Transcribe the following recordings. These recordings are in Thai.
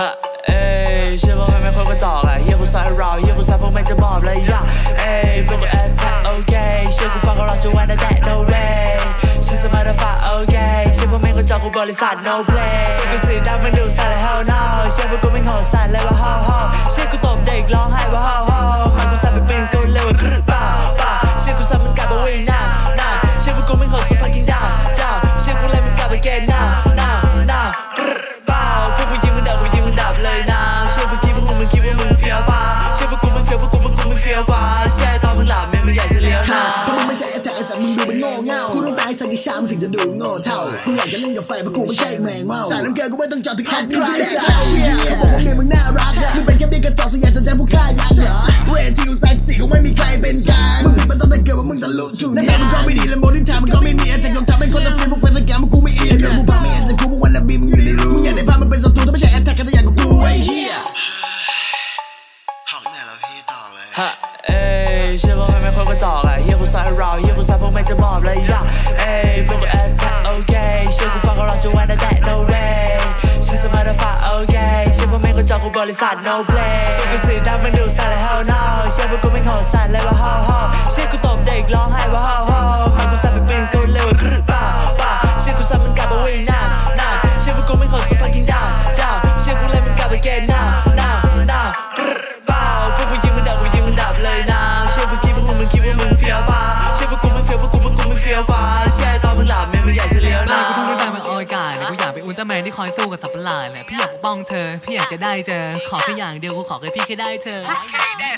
ฮะเอ้ยเชื่อว่าไม่ไม่ค่อยกระจอกอะเฮียกูสายเราเฮียกูสายพวกแม่งจะมอบเลยยะเอ้ยพวกกูแอทแทกโอเคเชื่อกูฟังก็รอช่วยวันแต่ no way ชื่อสมาร์ทฟ้าโอเคเชื่อพวกแม่งก็จอกกูบริษัท no play เสียงกูสีดำมันดูสั่นเลย hell no เชื่อพวกกูไม่งโหดสั่นเลยว่า ho ho เชื่อกูตบเด็กร้องไห้ มึงดูเป็นโง่เง่ากูต้องตายสักกี่ชามถึงจะดูโง่เท่ากูอยากจะเล่นกับไฟเพราะกูไม่ใช่แมงเม่าสายน้ำเกลือกูไม่ต้องจอดถึงแฮตคลายสัตว์เขาบอกว่าเมียมึงน่ารักอะมึงเป็นแค่เบี้ยกระจอกสยามจะใจผู้ ไม่ค่อยกระจอกอะเฮียกูสายเราเฮียกูสายพวกแม่จะมอบเลยยะเอ้ยพวกกูแอทแทกโอเคเชื่อกูฟังก็รอช่วยวันแต่ no way ชื่อสมาร์ทฟ้าโอเคเชื่อพวกแม่งก็จอกกูบริษัท no play เสียงกูสีดำมันดูสั่นเลย hell no เชื่อพวกกูไม่งโหดสั่นเลยว่า ho ho เชื่อกูตบเด็กร้องไห้ว่า ho ho อยากเป็นอุลตร้าแมนที่คอยสู้กับสัตว์ประหลาดเนี่ยพี่อยากปกป้องเธอ พี่อยากจะได้เจอ ขอแค่อย่างเดียวกูขอแค่พี่แค่ได้เธอ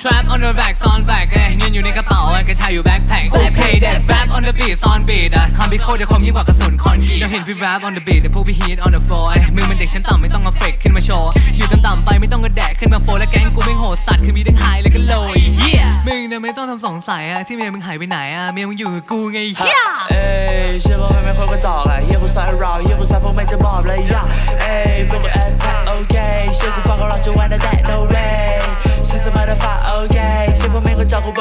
Trap on the back ซ่อนแบกเอ้ยเงินอยู่ในกระเป๋าเอ้ยกระชายอยู่แบ็คแพ็ค Okay that rap on the beat ซ่อนบีดอะคำพิโคตรจะคมยิ่งกว่ากระสุนคอนกรีตเราเห็นพี่ rap on the beat แต่พวกพี่ hit on the floor เอ้ยมึงเป็นเด็กชั้นต่ำไม่ต้องมาเฟกขึ้นมาโชว์อยู่ต่ำๆไปไม่ต้องกระแดะขึ้นมาโฟและแก๊งกูไม่งโหดสัตว์คือมีทั้งไฮและก็โลยเฮียมึงเนี่ยไม่ต้องทำสงสัยอะที่เมียมึงหายไปไหนอะเมียมึงอยู่กับกูไงเฮียเอ้ยเชื่อว่าไม่ไม่ค่อยกระจอกอะเฮีย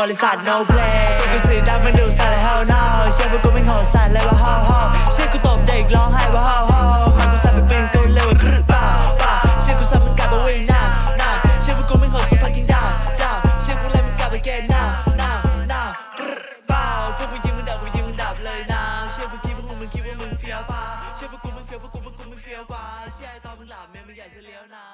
บริษัท no play สุกสีดำมันดูสัตว์ hell no เชื่อว่ากูไม่หอสัตว์เลยว่า how how เชื่อกูตบเด็กร้องไห้ว่า how how มันกูสัตว์ไปเป็นกูเลยว่าครึป่าป่าเชื่อกูสัตว์มันกลับตัวเองหน้าหน้าเชื่อว่ากูไม่ขอสัตว์ fucking down down เชื่อกูเลยมันกลับไปแก่หน้าหน้าหน้าครึป่าพวกกูยิงมึงดับกูยิงมึงดับเลยนะเชื่อพวกกี้พวกมึงคิดว่ามึงเฟี้ยวป่าเชื่อว่ากูมึงเฟี้ยวว่ากูพวกกูมึงเฟี้ยวกว่าเชื่อตอนมึงหลับเมียมึงใหญ่จะเลี้ยวนะ